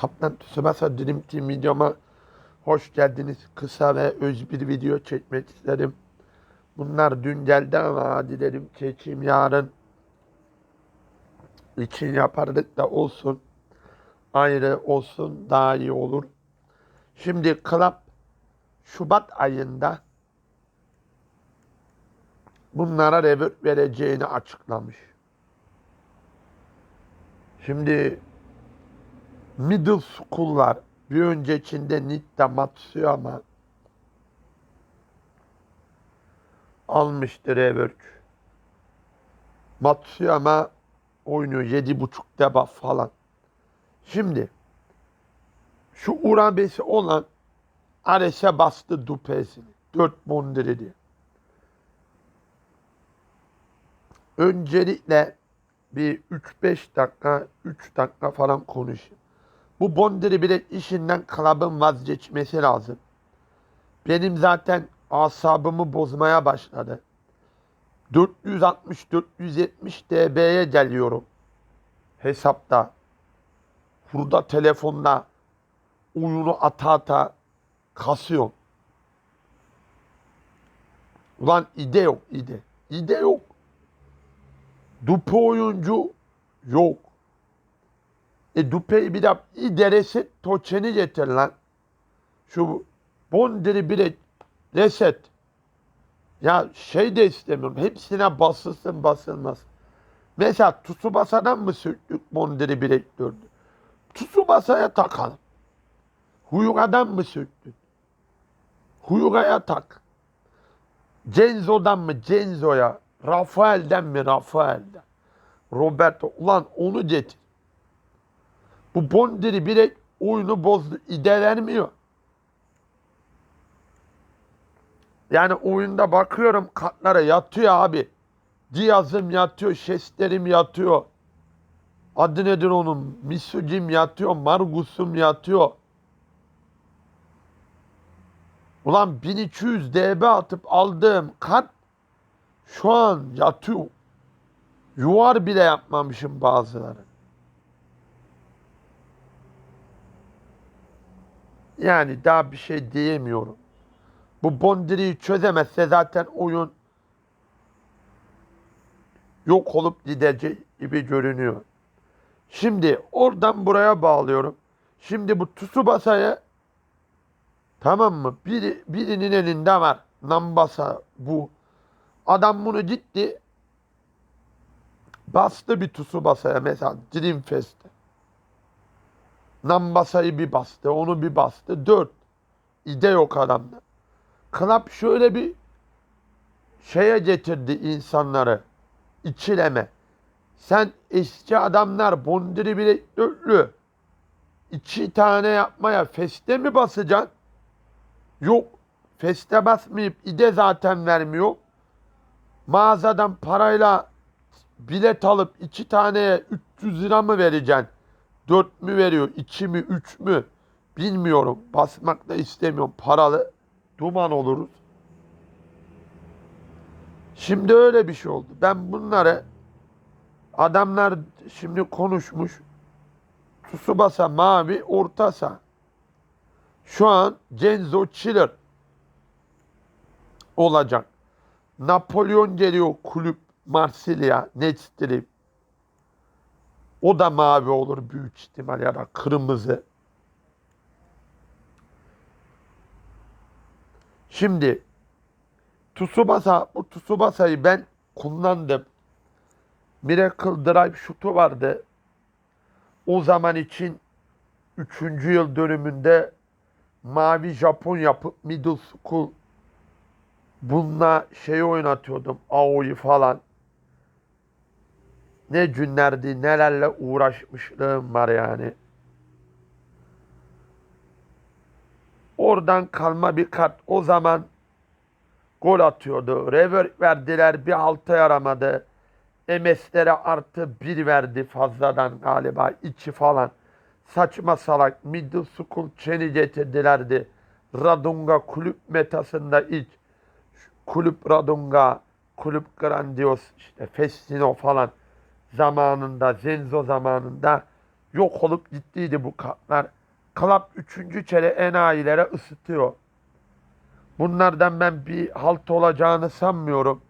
Kaptan Tsubasa Dream Team videoma hoş geldiniz. Kısa ve öz bir video çekmek istedim. Bunlar dün geldi ama dilerim çekeyim yarın için yapardık da olsun. Ayrı olsun daha iyi olur. Şimdi Club Şubat ayında bunlara revert vereceğini açıklamış. Şimdi middle school'lar bir öncekinde Nitta Matsuyama almıştı rework. Matsuyama oynuyor yedi buçuk deba falan. Şimdi şu Urabesi olan Ares'e bastı dupesini. Dört bondiri diye. Öncelikle bir 3-5 dakika, 3 dakika falan konuşayım. Bu Bondiri bilet işinden klubun vazgeçmesi lazım. Benim zaten asabımı bozmaya başladı. 460-470 dB'ye geliyorum. Hesapta. Burada telefonda oyunu ata ata kasıyorum. Ulan ide yok ide. İde yok. Dupe oyuncu yok. E Dupe'yi bir de ideresi toçeni getir lan. Şu Bondiri bir reset. Ya şey de istemiyorum. Hepsine basılsın basılmaz. Mesela Tsubasa'dan mı söktük Bondiri direktördü? Tsubasa'ya takalım. Huyuga'dan mı söktün? Huyuga'ya tak. Cenzo'dan mı Cenzo'ya? Rafael'den mi Rafael'den? Roberto ulan onu getir. Bu Bondiri bile oyunu bozdu. İde vermiyor. Yani oyunda bakıyorum kartlara yatıyor abi. Diaz'ım yatıyor, Şesterim yatıyor. Adı nedir onun? Misucim yatıyor, Margus'um yatıyor. Ulan 1200 DB atıp aldığım kart şu an yatıyor. Yuvar bile yapmamışım bazıları. Yani daha bir şey diyemiyorum. Bu Bondiri'yi çözemezse zaten oyun yok olup gidecek gibi görünüyor. Şimdi oradan buraya bağlıyorum. Şimdi bu Tsubasa'ya tamam mı? Biri, birinin elinde var. Nambasa bu. Adam bunu gitti. Bastı bir Tsubasa'ya mesela Dream Fest'te. Nambasa'yı bir bastı, onu bir bastı. Dört. İde yok adamda. Club şöyle bir şeye getirdi insanları. İçileme. Sen eski adamlar bondiri bile dörtlü. İki tane yapmaya feste mi basacaksın? Yok. Feste basmayıp ide zaten vermiyor. Mağazadan parayla bilet alıp iki taneye 300 lira mı vereceksin? 4 mü veriyor? 2 mi? 3 mü? Bilmiyorum. Basmak da istemiyorum. Paralı duman oluruz. Şimdi öyle bir şey oldu. Ben bunları adamlar şimdi konuşmuş. Tsubasa mavi, ortasa. Şu an Genzo Chiller olacak. Napolyon geliyor kulüp Marsilya, Netstrip. O da mavi olur büyük ihtimal ya da kırmızı. Şimdi Tsubasa, bu Tsubasa'yı ben kullandım. Miracle Drive şutu vardı. O zaman için 3. yıl dönümünde mavi Japon yapıp middle school bununla şey oynatıyordum. Aoi falan. Ne günlerdi, nelerle uğraşmışlığım var yani. Oradan kalma bir kart. O zaman gol atıyordu. Rework verdiler. Bir halta yaramadı. MS'lere artı bir verdi fazladan galiba. içi falan. Saçma salak. Middle school çeni getirdilerdi. Radunga kulüp metasında ilk. Kulüp Radunga, kulüp Grandios, işte Festino falan zamanında, Zenzo zamanında yok olup gittiydi bu kartlar. Club 3. çere enayilere ısıtıyor. Bunlardan ben bir halt olacağını sanmıyorum.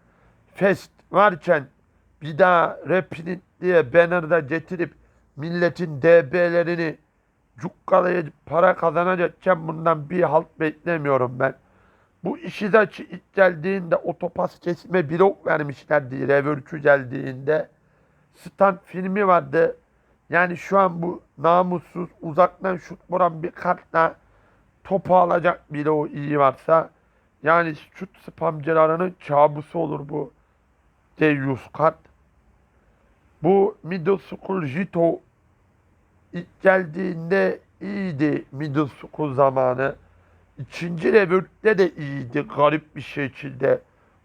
Fest varken bir daha Reprint diye banner'da getirip milletin DB'lerini cukkalayıp para kazanacakken bundan bir halt beklemiyorum ben. Bu işi de ilk geldiğinde otopas kesme blok vermişlerdi Reverkü geldiğinde. Stand filmi vardı. Yani şu an bu namussuz uzaktan şut vuran bir kartla topu alacak bile o iyi varsa yani şut spamcılarının kabusu olur bu Deus kart. Bu Middle School Jito ilk geldiğinde iyiydi Middle School zamanı. İkinci revirde de iyiydi garip bir şekilde.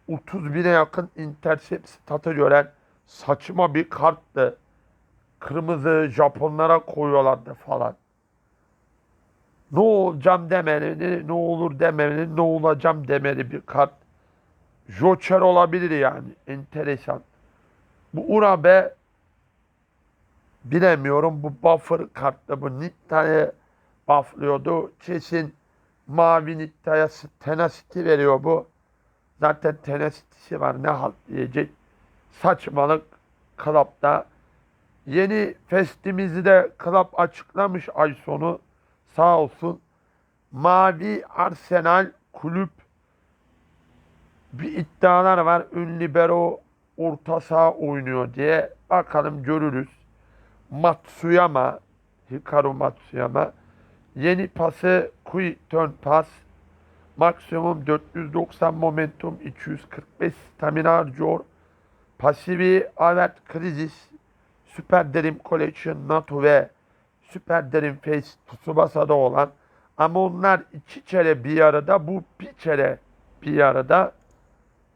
30 bine yakın intercept statı gören saçma bir karttı. Kırmızı Japonlara koyuyorlardı falan. Ne olacağım demeli, ne olur demeli, ne olacağım demeli bir kart. Joker olabilir yani. Enteresan. Bu Urabe bilemiyorum. Bu buffer kartı bu Nitta'yı bufflıyordu. Kesin mavi Nitta'ya tenacity veriyor bu. Zaten tenacity'si var ne halt diyecek. Saçmalık Club'da. Yeni festimizi de Club açıklamış ay sonu. Sağ olsun. Mavi Arsenal kulüp bir iddialar var. Ün libero orta saha oynuyor diye. Bakalım görürüz. Matsuyama, Hikaru Matsuyama. Yeni pası quick turn pass. Maksimum 490 momentum, 245 stamina harcıyor. Pasifi Avert Krizis, Süper Derim Collection NATO ve Süper Derim Face Tsubasa'da olan ama onlar iki kere bir arada bu bir kere bir arada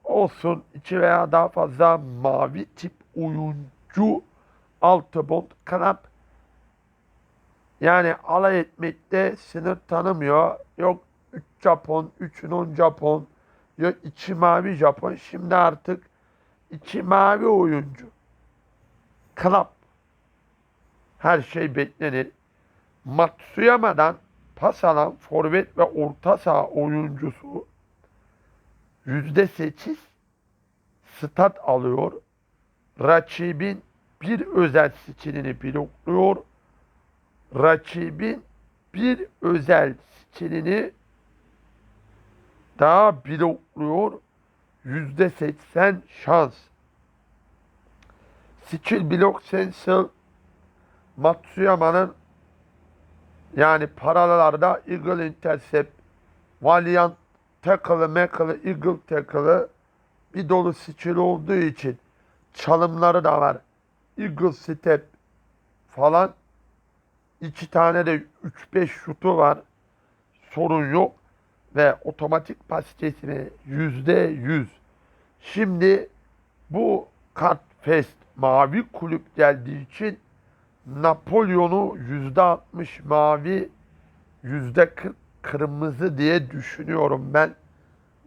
olsun iki veya daha fazla mavi tip oyuncu altı bond kanap yani alay etmekte sınır tanımıyor. Yok 3 Japon, 3'ün 10 Japon, yok 2 mavi Japon. Şimdi artık 2 mavi oyuncu. Club. Her şey beklenir. Matsuyama'dan pas alan forvet ve orta saha oyuncusu %8 stat alıyor. Rakibin bir özel skillini blokluyor. Rakibin bir özel skillini daha blokluyor. %80 şans. Skill block sensor Matsuyama'nın yani paralarda Eagle Intercept, Valiant Tackle'ı, Mackle'ı, Eagle Tackle'ı bir dolu skill olduğu için çalımları da var. Eagle Step falan. iki tane de 3-5 şutu var. Sorun yok. Ve otomatik pas kesimi yüzde yüz. Şimdi bu kart fest mavi kulüp geldiği için Napolyon'u yüzde 60 mavi yüzde 40 kırmızı diye düşünüyorum ben.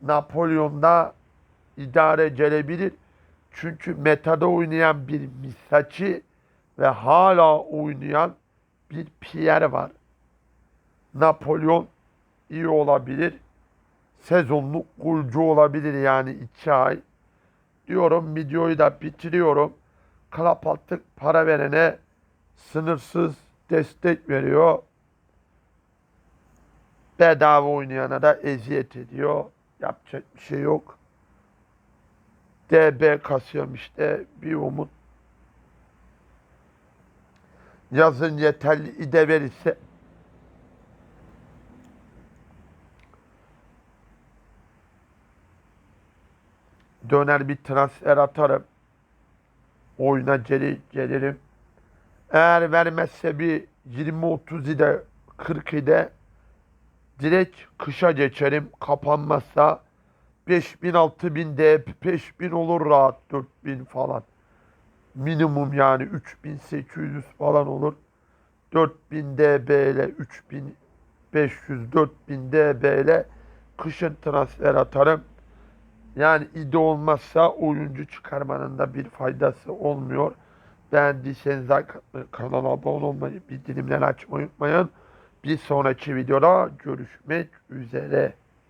Napolyon'da idare gelebilir. Çünkü metada oynayan bir Misachi ve hala oynayan bir Pierre var. Napolyon iyi olabilir. Sezonluk golcü olabilir yani iki ay. Diyorum videoyu da bitiriyorum. Klap artık para verene sınırsız destek veriyor. Bedava oynayana da eziyet ediyor. Yapacak bir şey yok. DB kasıyorum işte bir umut. Yazın yeterli ide verirse döner bir transfer atarım. Oyuna geri, gelirim. Eğer vermezse bir 20-30 ide 40 ide direkt kışa geçerim. Kapanmazsa 5000 6000 de 5000 olur rahat 4000 falan. Minimum yani 3800 falan olur. 4000 DB ile 3500 4000 DB ile kışın transfer atarım. Yani ide olmazsa oyuncu çıkarmanın da bir faydası olmuyor. Beğendiyseniz kanala abone olmayı, bildirimleri açmayı unutmayın. Bir sonraki videoda görüşmek üzere.